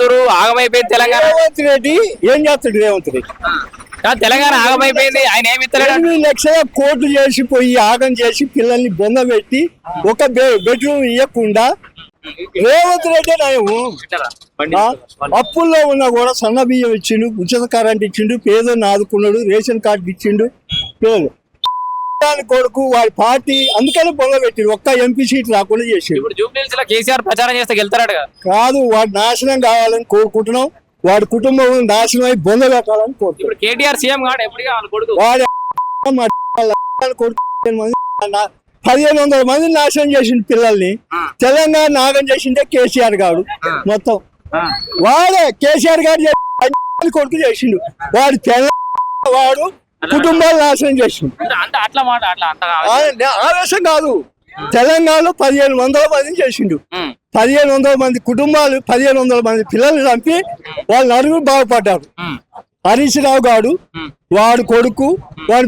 కొడుతురు ఆగమైపోయింది తెలంగాణ. రేవంత్ రెడ్డి ఏం చేస్తాడు రేవంత్ రెడ్డి? తెలంగాణ ఆగమైపోయింది ఆయన ఏమి ఎనిమిది లక్షల కోట్లు చేసి పోయి యాగం చేసి పిల్లల్ని బొంద పెట్టి ఒక బెడ్రూమ్ ఇవ్వకుండా రేవంత్ రెడ్డి నయము అప్పుల్లో ఉన్నా కూడా సన్న బియ్యం ఇచ్చిండు ఉచిత కరెంట్ ఇచ్చిండు పేదోని ఆదుకున్నాడు రేషన్ కార్డు ఇచ్చిండు దాని కొడుకు వాడి పార్టీ అందుకని పెట్టిండు. ఒక్క ఎంపీ సీట్ రాకుండా చేసిండు. ఇప్పుడు జూబ్లీహిల్స్లో కేసీఆర్ ప్రచారం చేస్తే గెలుతారట కదా. కాదు వాడు నాశనం కావాలని కోరుకుంటున్నాం. వాడి కుటుంబం నాశనం అయి బొంద పెట్టాలని కోరుకుంటున్నాం. ఇప్పుడు కేటీఆర్ సీఎం కాడు ఎప్పుడు కావాలి కొడుకు? వాడి పదిహేను వందల మంది నాశనం చేసిండు పిల్లల్ని. తెలంగాణ నాగం చేసిండే కేసీఆర్ గారు. మొత్తం. వాడే కేసీఆర్ గారు కొడుకు చేసిండు. వాడు తెలంగాణ వాడు కుటుంబాలు నాశనం చేసిండు అంటే అట్లా మాట అట్లా ఆవేశం కాదు. తెలంగాణలో పదిహేను వందల మంది చేసిండు. పదిహేను వందల మంది కుటుంబాలు పదిహేను వందల మంది పిల్లలు చంపి వాళ్ళు నలుగురు బాగుపడ్డారు. హరీష్ రావు గారు. వాడు కొడుకు వాడు